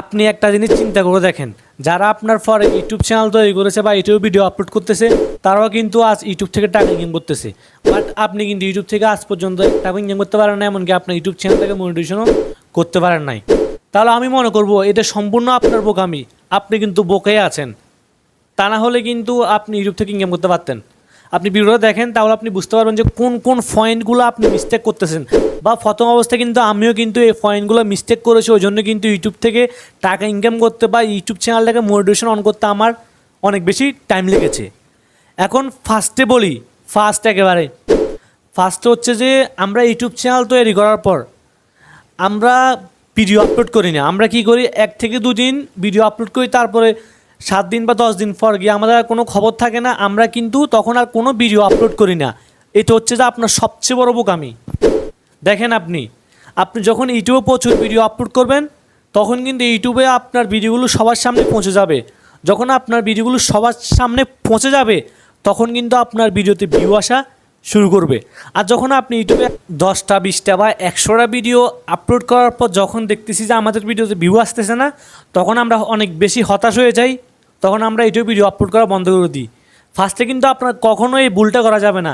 আপনি একটা জিনিস চিন্তা করে দেখেন, যারা আপনার পরে ইউটিউব চ্যানেল তৈরি করেছে বা ইউটিউব ভিডিও আপলোড করতেছে, তারাও কিন্তু আজ ইউটিউব থেকে টাকা ইনকাম করতেছে। বাট আপনি কিন্তু ইউটিউব থেকে আজ পর্যন্ত টাকা ইনকাম করতে পারেন না, এমনকি আপনার ইউটিউব চ্যানেল থেকে মনিটেশনও করতে পারেন নাই। তাহলে আমি মনে করব, এটা সম্পূর্ণ আপনার বোকামি। আপনি কিন্তু বোকাই আছেন। তা না হলে কিন্তু আপনি ইউটিউব থেকে ইনকাম করতে পারতেন। আপনি ভিডিওটা দেখেন, তাহলে আপনি বুঝতে পারবেন যে কোন কোন পয়েন্টগুলো আপনি মিস্টেক করতেছেন। বা প্রথম অবস্থায় কিন্তু আমিও কিন্তু এই পয়েন্টগুলো মিস্টেক করেছি, ওই জন্য কিন্তু ইউটিউব থেকে টাকা ইনকাম করতে বা ইউটিউব চ্যানেলটাকে মোটিভেশন অন করতে আমার অনেক বেশি টাইম লেগেছে। এখন ফার্স্টে বলি ফার্স্ট একেবারে। ফার্স্টে হচ্ছে যে আমরা ইউটিউব চ্যানেল তৈরি করার পর আমরা ভিডিও আপলোড করি না। আমরা কি করি, এক থেকে দুদিন ভিডিও আপলোড করি, তারপরে সাত দিন বা দশ দিন পর গিয়ে আমাদের আর কোনো খবর থাকে না, আমরা কিন্তু তখন আর কোনো ভিডিও আপলোড করি না। এটা হচ্ছে যে আপনার সবচেয়ে বড় বোকামি। দেখেন আপনি আপনি যখন ইউটিউবে প্রচুর ভিডিও আপলোড করবেন, তখন কিন্তু ইউটিউবে আপনার ভিডিওগুলো সবার সামনে পৌঁছে যাবে। যখন আপনার ভিডিওগুলো সবার সামনে পৌঁছে যাবে, তখন কিন্তু আপনার ভিডিওতে ভিউ আসা শুরু করবে। আর যখন আপনি ইউটিউবে দশটা, বিশটা বা একশোটা ভিডিও আপলোড করার পর যখন দেখতেছি যে আমাদের ভিডিওতে ভিউ আসতেছে না, তখন আমরা অনেক বেশি হতাশ হয়ে যাই। তখন আমরা ইউটিউব ভিডিও আপলোড করা বন্ধ করে দিই। ফার্স্টে কিন্তু আপনার কখনো এই ভুলটা করা যাবে না।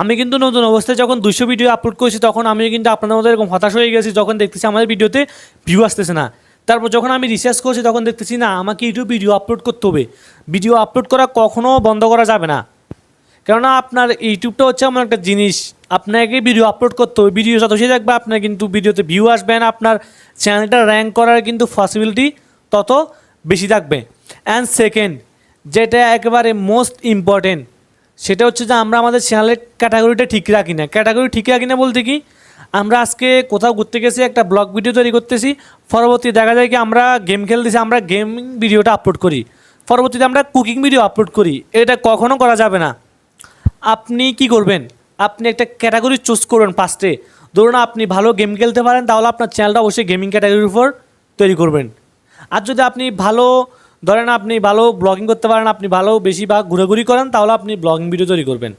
আমি কিন্তু নতুন অবস্থায় যখন দুশো ভিডিও আপলোড করেছি, তখন আমি কিন্তু আপনাদের মতো এরকম হতাশ হয়ে গেছি, যখন দেখতেছি আমাদের ভিডিওতে ভিউ আসতেছে না। তারপর যখন আমি রিসার্চ করছি, তখন দেখতেছি না, আমাকে ইউটিউব ভিডিও আপলোড করতে হবে। ভিডিও আপলোড করা কখনো বন্ধ করা যাবে না। কেননা আপনার ইউটিউবটা হচ্ছে এমন একটা জিনিস। আপনাকে ভিডিও আপলোড করতে হবে ভিডিও যত বেশি থাকবে আপনার কিন্তু ভিডিওতে ভিউ আসবে না, আপনার চ্যানেলটা র্যাঙ্ক করার কিন্তু পসিবিলিটি তত বেশি থাকবে। অ্যান্ড সেকেন্ড যেটা একেবারে মোস্ট ইম্পর্টেন্ট সেটা হচ্ছে যে আমরা আমাদের চ্যানেলের ক্যাটাগরিটা ঠিক রাখি না। ক্যাটাগরি ঠিক রাখি না বলতে কি, আমরা আজকে কোথাও ঘুরতে গেছি, একটা ব্লগ ভিডিও তৈরি করতেছি, পরবর্তী দেখা যায় কি আমরা গেম খেলতেছি, আমরা গেমিং ভিডিওটা আপলোড করি। পরবর্তীতে আমরা কুকিং ভিডিও আপলোড করি। এটা কখনো করা যাবে না। আপনি কি করবেন? আপনি একটা ক্যাটাগরি চুজ করবেন ফার্স্টে ধরুন আপনি ভালো গেম খেলতে পারেন, তাহলে আপনার চ্যানেলটা অবশ্যই গেমিং ক্যাটাগরির উপর তৈরি করবেন। আর যদি আপনি ভালো ধরেন আপনি ভালো ব্লগিং করতে পারেন, আপনি ভালো বেশি বা ঘুরাঘুরি করেন, তাহলে আপনি ব্লগিং ভিডিও তৈরি করবেন।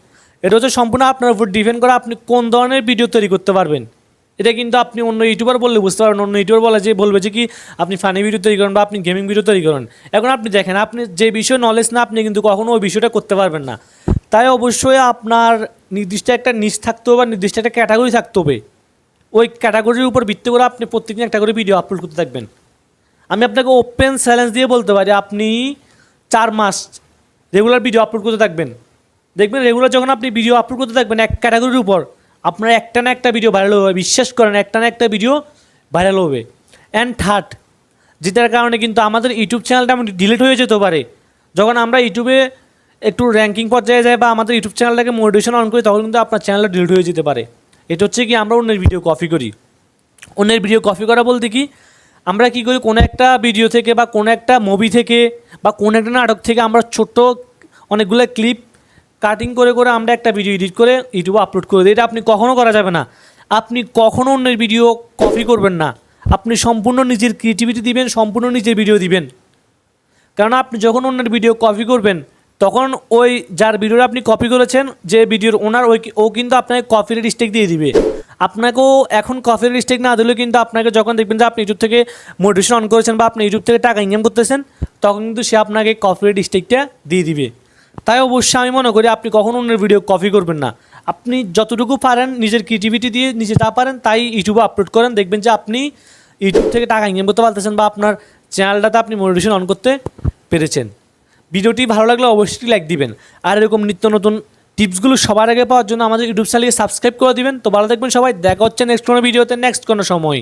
এটা হচ্ছে সম্পূর্ণ আপনার উপর ডিপেন্ড করে আপনি কোন ধরনের ভিডিও তৈরি করতে পারবেন। এটা কিন্তু আপনি অন্য ইউটিউবার বললে বুঝতে পারবেন, অন্য ইউটিউবার বলে যে বলবে যে কি, আপনি ফানি ভিডিও তৈরি করেন বা আপনি গেমিং ভিডিও তৈরি করেন। এখন আপনি দেখেন, আপনি যে বিষয়ে নলেজ না, আপনি কিন্তু কখনও ওই বিষয়টা করতে পারবেন না। তাই অবশ্যই আপনার নির্দিষ্ট একটা নিচ থাকতে হবে বা নির্দিষ্ট একটা ক্যাটাগরি থাকতে হবে। ওই ক্যাটাগরির উপর ভিত্তি করে আপনি প্রত্যেকদিন একটা করে ভিডিও আপলোড করতে থাকবেন। আমি আপনাকে ওপেন চ্যালেঞ্জ দিয়ে বলতে পারি, আপনি চার মাস রেগুলার ভিডিও আপলোড করতে থাকবেন। দেখবেন রেগুলার যখন আপনি ভিডিও আপলোড করতে থাকবেন, এক ক্যাটাগরির উপর আপনার একটা না একটা ভিডিও ভাইরাল হবে। বিশ্বাস করেন, একটা না একটা ভিডিও ভাইরাল হবে। অ্যান্ড থার্ড যেটার কারণে কিন্তু আমাদের ইউটিউব চ্যানেলটা ডিলিট হয়ে যেতে পারে, যখন আমরা ইউটিউবে একটু র্যাঙ্কিং পর্যায়ে যাই বা আমাদের ইউটিউব চ্যানেলটাকে মোটিভেশন অন করি, তখন কিন্তু আপনার চ্যানেলটা ডিলিট হয়ে যেতে পারে। এটা হচ্ছে কি, আমরা অন্যের ভিডিও কপি করি। অন্যের ভিডিও কপি করা বলতে কি আমরা কি করি, কোনো একটা ভিডিও থেকে বা কোনো একটা মুভি থেকে বা কোনো একটা নাটক থেকে আমরা ছোট্ট অনেকগুলো ক্লিপ কাটিং করে করে আমরা একটা ভিডিও এডিট করে ইউটিউবে আপলোড করে দিই। এটা আপনি কখনও করা যাবে না। আপনি কখনও অন্যের ভিডিও কপি করবেন না। আপনি সম্পূর্ণ নিজের ক্রিয়েটিভিটি দিবেন, সম্পূর্ণ নিজের ভিডিও দিবেন। কারণ আপনি যখন অন্যের ভিডিও কপি করবেন, তখন ওই যার ভিডিওটা আপনি কপি করেছেন, যে ভিডিওর ওনার ওই ও কিন্তু আপনাকে কপির স্টেক দিয়ে দিবে। আপনাকেও এখন কপির স্টেক না দিলেও কিন্তু আপনাকে যখন দেখবেন যে আপনি ইউটিউব থেকে মোটিভেশন অন করেছেন বা আপনি ইউটিউব থেকে টাকা ইনকাম করতেছেন, তখন কিন্তু সে আপনাকে কপিরাইট স্টেকটা দিয়ে দিবে। তাই অবশ্যই আমি মনে করি আপনি কখনো অন্যের ভিডিও কপি করবেন না। আপনি যতটুকু পারেন নিজের ক্রিয়েটিভিটি দিয়ে নিজে যা পারেন তাই ইউটিউবে আপলোড করেন, দেখবেন যে আপনি ইউটিউব থেকে টাকা ইনকাম করতে পারতেছেন বা আপনার চ্যানেলটাতে আপনি মোটিভেশন অন করতে পেরেছেন। ভিডিওটি ভালো লাগলে অবশ্যই লাইক দিবেন। আর এরকম নিত্য নতুন টিপসগুলো সবার আগে পাওয়ার জন্য আমাদের ইউটিউব চ্যানেলকে সাবস্ক্রাইব করে দিবেন। তো ভালো থাকবেন সবাই। দেখা হচ্ছে নেক্সট কোনো ভিডিওতে নেক্সট কোনো সময়।